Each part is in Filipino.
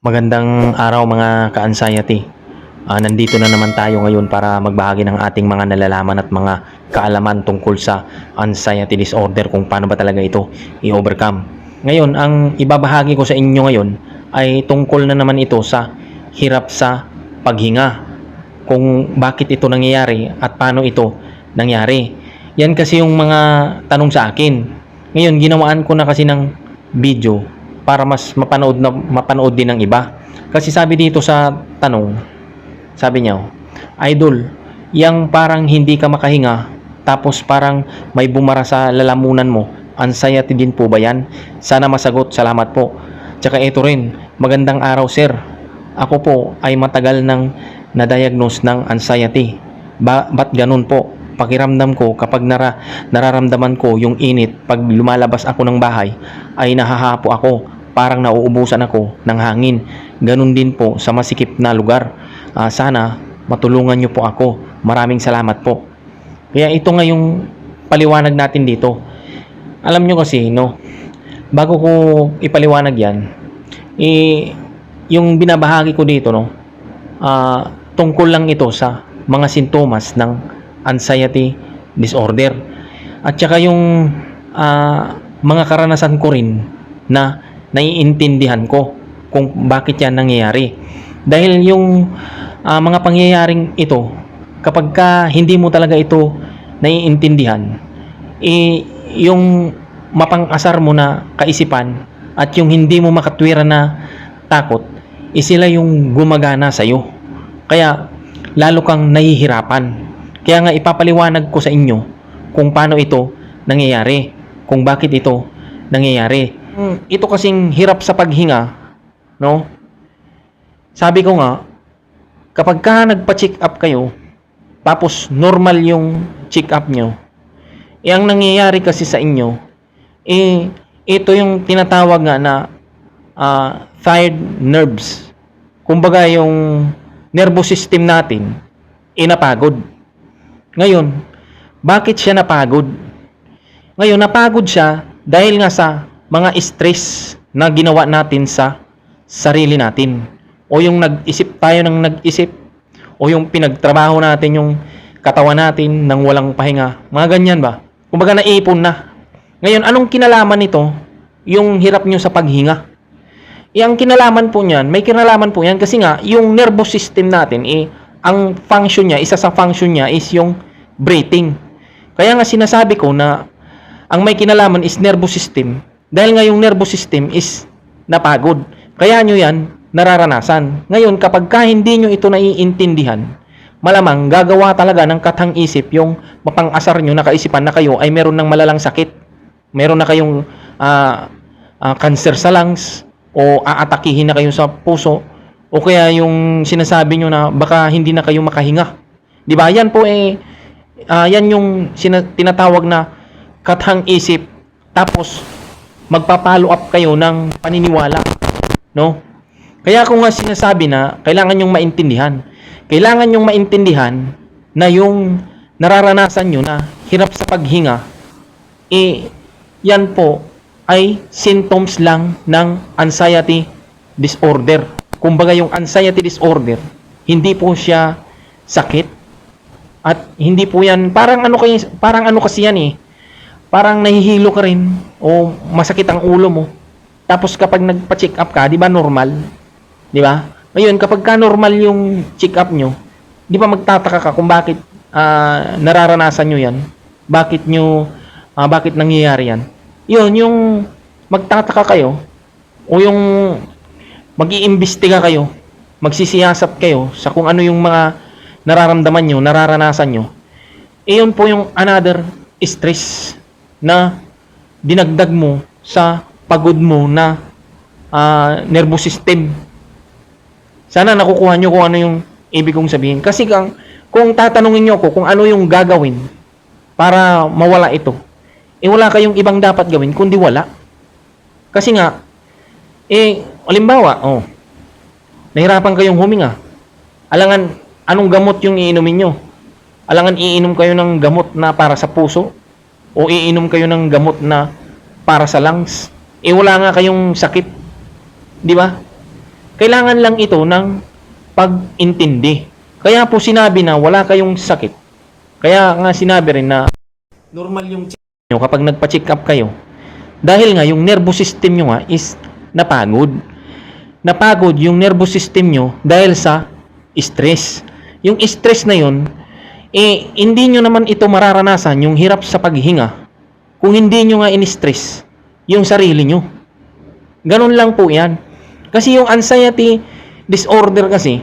Magandang araw mga ka-anxiety. Ah, nandito na naman tayo ngayon para magbahagi ng ating mga nalalaman at mga kaalaman tungkol sa anxiety disorder kung paano ba talaga ito i-overcome. Ngayon, ang ibabahagi ko sa inyo ngayon ay tungkol na naman ito sa hirap sa paghinga. Kung bakit ito nangyayari at paano ito nangyari. Yan kasi yung mga tanong sa akin. Ngayon, ginawaan ko na kasi ng video para mas mapanood na mapanood din ng iba. Kasi sabi dito sa tanong, sabi niya, Idol, yang parang hindi ka makahinga, tapos parang may bumara sa lalamunan mo, anxiety din po ba yan? Sana masagot, salamat po. Tsaka ito rin, magandang araw sir. Ako po ay matagal nang na-diagnose ng anxiety. Ba ba't ganun po? Pakiramdam ko kapag nara, nararamdaman ko yung init pag lumalabas ako ng bahay ay nahahapo ako parang nauubusan ako ng hangin. Ganun din po sa masikip na lugar. Ah, sana matulungan niyo po ako. Maraming salamat po. Kaya ito nga yung paliwanag natin dito. Alam nyo kasi, no, bago ko ipaliwanag yan, eh, yung binabahagi ko dito, no, ah, tungkol lang ito sa mga sintomas ng anxiety disorder. At saka yung ah, mga karanasan ko rin na naiintindihan ko kung bakit yan nangyayari. Dahil yung ah, mga pangyayaring ito, kapag ka hindi mo talaga ito naiintindihan, eh, yung mapang-asar mo na kaisipan at yung hindi mo makatwira na takot, eh, sila yung gumagana sa'yo. Kaya, lalo kang nahihirapan. Kaya nga ipapaliwanag ko sa inyo kung paano ito nangyayari, kung bakit ito nangyayari. Mm, Ito kasing hirap sa paghinga, no? Sabi ko nga, kapag ka nagpa-check up kayo, tapos normal yung check up nyo, eh ang nangyayari kasi sa inyo, eh ito yung tinatawag nga na ah, thyroid nerves. Kumbaga yung nervous system natin, eh napagod. Ngayon, bakit siya napagod? Ngayon, napagod siya dahil nga sa mga stress na ginawa natin sa sarili natin. O yung nag-isip tayo ng nag-isip. O yung pinagtrabaho natin yung katawan natin nang walang pahinga. Mga ganyan ba? Kumbaga naipon na. Ngayon, anong kinalaman nito? Yung hirap nyo sa paghinga. Yung kinalaman po niyan, may kinalaman po yan kasi nga, yung nervous system natin, eh, ang function niya, isa sa function niya is yung breathing. Kaya nga sinasabi ko na ang may kinalaman is nervous system dahil nga yung nervous system is napagod. Kaya nyo yan nararanasan. Ngayon, kapag ka hindi nyo ito naiintindihan, malamang gagawa talaga ng katang isip yung mapang-asar nyo na kaisipan na kayo ay meron ng malalang sakit. Meron na kayong ah, ah, cancer sa lungs o aatakihin na kayo sa puso o kaya yung sinasabi nyo na baka hindi na kayo makahinga. Di ba? Yan po eh, ah, yan yung sina- tinatawag na kathang isip tapos magpapalo up kayo ng paniniwala. No? Kaya ako nga sinasabi na kailangan nyong maintindihan. Kailangan nyong maintindihan na yung nararanasan nyo na hirap sa paghinga, eh, yan po ay symptoms lang ng anxiety disorder. Kumbaga yung anxiety disorder, hindi po siya sakit. At hindi po yan, parang ano, kayo, parang ano kasi yan eh, parang nahihilo ka rin o masakit ang ulo mo. Tapos kapag nagpa-check up ka, di ba normal? Di ba? Ngayon, kapag ka normal yung check up nyo, di ba magtataka ka kung bakit ah, nararanasan nyo yan? Bakit nyo, ah, bakit nangyayari yan? Yun, yung magtataka kayo, o yung mag-iimbestiga kayo, magsisiyasat kayo sa kung ano yung mga nararamdaman nyo, nararanasan nyo, yun po yung another stress na dinagdag mo sa pagod mo na ah, nervous system. Sana nakukuha nyo kung ano yung ibig kong sabihin. Kasi kung, kung tatanungin nyo ako kung ano yung gagawin para mawala ito, eh wala kayong ibang dapat gawin kundi wala. Kasi nga, eh, halimbawa, oh, nahirapan kayong huminga. Alangan, anong gamot yung iinumin nyo? Alangan iinom kayo ng gamot na para sa puso? O iinom kayo ng gamot na para sa lungs? Eh wala nga kayong sakit. Di ba? Kailangan lang ito ng pag-intindi. Kaya po sinabi na wala kayong sakit. Kaya nga sinabi rin na normal yung check nyo kapag nagpa-check up kayo. Dahil nga yung nervous system nyo nga is napagod. Napagod yung nervous system nyo dahil sa stress. Yung stress na yun, eh, hindi nyo naman ito mararanasan yung hirap sa paghinga kung hindi nyo nga in-stress yung sarili nyo. Ganun lang po yan. Kasi yung anxiety disorder kasi,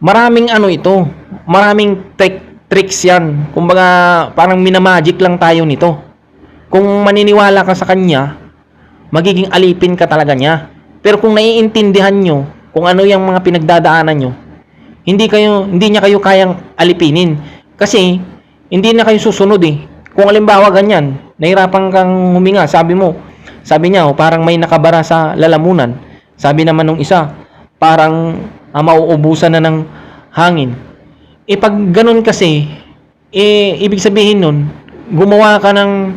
maraming ano ito, maraming trick, tricks yan. Kumbaga, parang minamagic lang tayo nito. Kung maniniwala ka sa kanya, magiging alipin ka talaga niya. Pero kung naiintindihan nyo kung ano yung mga pinagdadaanan nyo, hindi kayo hindi niya kayo kayang alipinin kasi hindi na kayo susunod eh. Kung halimbawa ganyan, nahirapan kang huminga, sabi mo, sabi niya, oh, parang may nakabara sa lalamunan. Sabi naman nung isa, parang ah, mauubusan na ng hangin. Eh pag ganun kasi, eh ibig sabihin nun, gumawa ka ng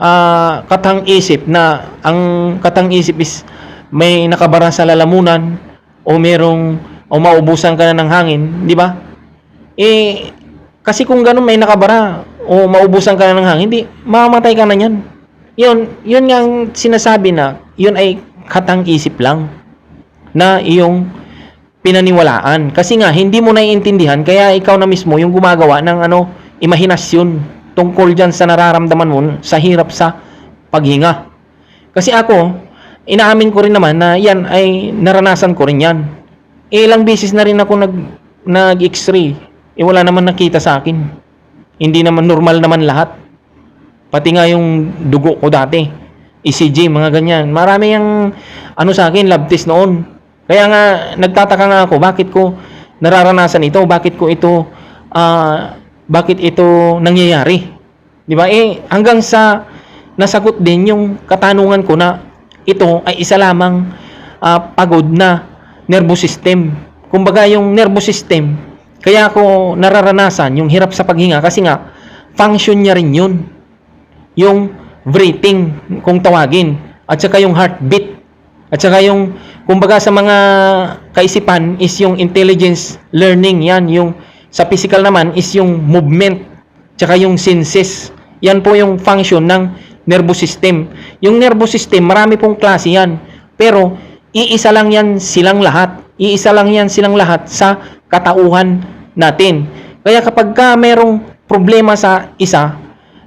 ah, katang isip na ang katang isip is may nakabara sa lalamunan o merong o maubusan ka na ng hangin, di ba? Eh kasi kung ganun may nakabara o maubusan ka na ng hangin, hindi mamamatay ka na niyan. Yun, yun nga ang sinasabi na yun ay katang isip lang na iyong pinaniwalaan. Kasi nga, hindi mo naiintindihan, kaya ikaw na mismo yung gumagawa ng ano, imahinasyon tungkol dyan sa nararamdaman mo sa hirap sa paghinga. Kasi ako, inaamin ko rin naman na yan ay naranasan ko rin yan. Eh, ilang beses na rin ako nag, nag-x-ray. Eh, wala naman nakita sa akin. Hindi naman normal naman lahat. Pati nga yung dugo ko dati. ECG, mga ganyan. Marami yung ano sa akin, lab test noon. Kaya nga, nagtataka nga ako, bakit ko nararanasan ito? Bakit ko ito, ah, bakit ito nangyayari? Di ba? Eh, hanggang sa nasagot din yung katanungan ko na ito ay isa lamang ah, pagod na nervous system. Kumbaga yung nervous system, kaya ako nararanasan yung hirap sa paghinga kasi nga, function niya rin yun yung breathing kung tawagin at saka yung heartbeat at saka yung kumbaga sa mga kaisipan is yung intelligence learning yan yung sa physical naman is yung movement tsaka yung senses. Yan po yung function ng nervous system. Yung nervous system marami pong klase yan. Pero iisa lang yan silang lahat. Iisa lang yan silang lahat sa katauhan natin. Kaya kapag ka merong problema sa isa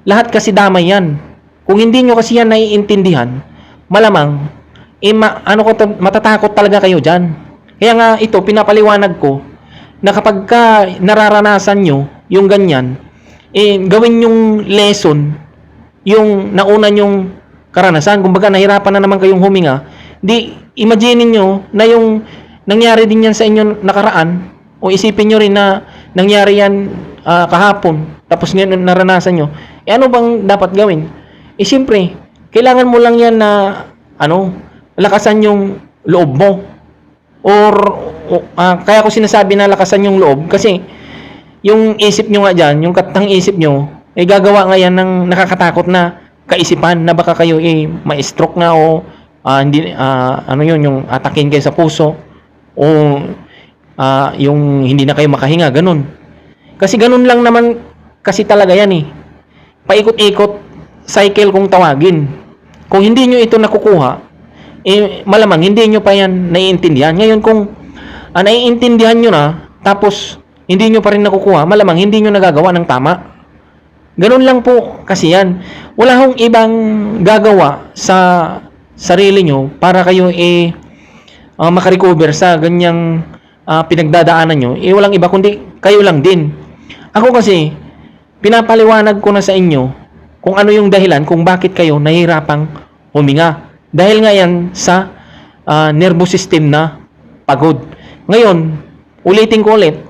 lahat kasi damay yan. Kung hindi nyo kasi yan naiintindihan, malamang, eh, ma- ano ko matatakot talaga kayo dyan. Kaya nga ito, pinapaliwanag ko, na kapag ka nararanasan nyo yung ganyan, eh, gawin yung lesson, yung nauna yung karanasan. Kumbaga, nahirapan na naman kayong huminga. Di, imagine nyo na yung nangyari din yan sa inyo nakaraan, o isipin nyo rin na nangyari yan ah, kahapon, tapos ngayon naranasan nyo, eh ano bang dapat gawin? Eh siyempre, kailangan mo lang yan na, ano, lakasan yung loob mo. Or, ah, kaya ko sinasabi na lakasan yung loob, kasi, yung isip nyo nga dyan, yung katang isip nyo, eh gagawa nga yan ng nakakatakot na kaisipan na baka kayo eh ma-stroke nga o ah, hindi, ah, ano yun, yung atakin kayo sa puso o ah, yung hindi na kayo makahinga, ganun. Kasi ganun lang naman kasi talaga yan eh. Paikot-ikot cycle kung tawagin. Kung hindi nyo ito nakukuha, eh malamang hindi nyo pa yan naiintindihan. Ngayon kung ah, naiintindihan nyo na, tapos hindi nyo pa rin nakukuha, malamang hindi nyo nagagawa ng tama. Ganun lang po kasi yan. Wala hong ibang gagawa sa sarili nyo para kayo eh uh, makarecover sa ganyang ah, pinagdadaanan nyo. Eh walang iba kundi kayo lang din. Ako kasi, pinapaliwanag ko na sa inyo kung ano yung dahilan kung bakit kayo nahihirapang huminga. Dahil nga yan sa ah, nervous system na pagod. Ngayon, ulitin ko ulit,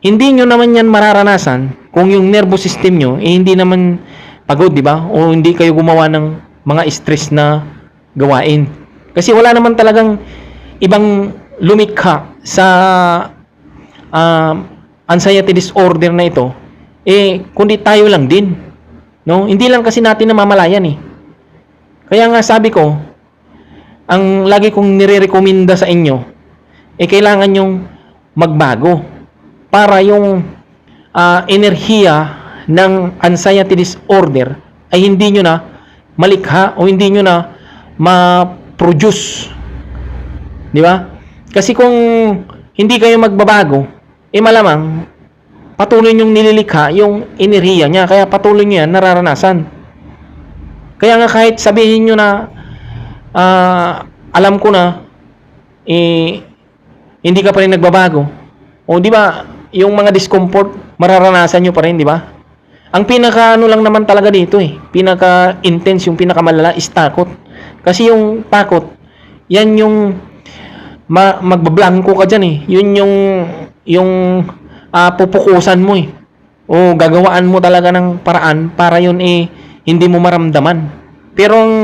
hindi nyo naman yan mararanasan kung yung nervous system nyo eh hindi naman pagod, di ba? O hindi kayo gumawa ng mga stress na gawain. Kasi wala naman talagang ibang lumikha sa um, anxiety disorder na ito, eh, kundi tayo lang din. No? Hindi lang kasi natin namamalayan eh. Kaya nga sabi ko, ang lagi kong nire-recommenda sa inyo, eh kailangan yung magbago para yung ah, enerhiya ng anxiety disorder ay hindi nyo na malikha o hindi nyo na ma-produce. Di ba? Kasi kung hindi kayo magbabago, eh malamang patuloy nyong nililikha yung enerhiya niya. Kaya patuloy nyo yan nararanasan. Kaya nga kahit sabihin nyo na ah, alam ko na eh, hindi ka pa rin nagbabago. O di ba, yung mga discomfort mararanasan nyo pa rin, di ba? Ang pinaka ano lang naman talaga dito eh, pinaka intense yung pinaka malala is takot. Kasi yung takot, yan yung ma magbablanko ka diyan eh. Yun yung yung ah, pupukusan mo eh. O gagawaan mo talaga ng paraan para yun eh hindi mo maramdaman. Pero ang,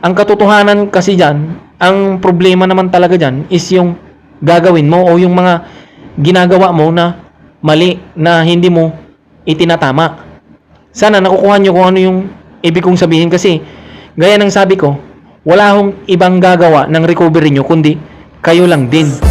ang katotohanan kasi diyan, ang problema naman talaga diyan is yung gagawin mo o yung mga ginagawa mo na mali na hindi mo itinatama. Sana nakukuha nyo kung ano yung ibig kong sabihin kasi gaya ng sabi ko, wala akong ibang gagawa ng recovery nyo kundi kayo lang din.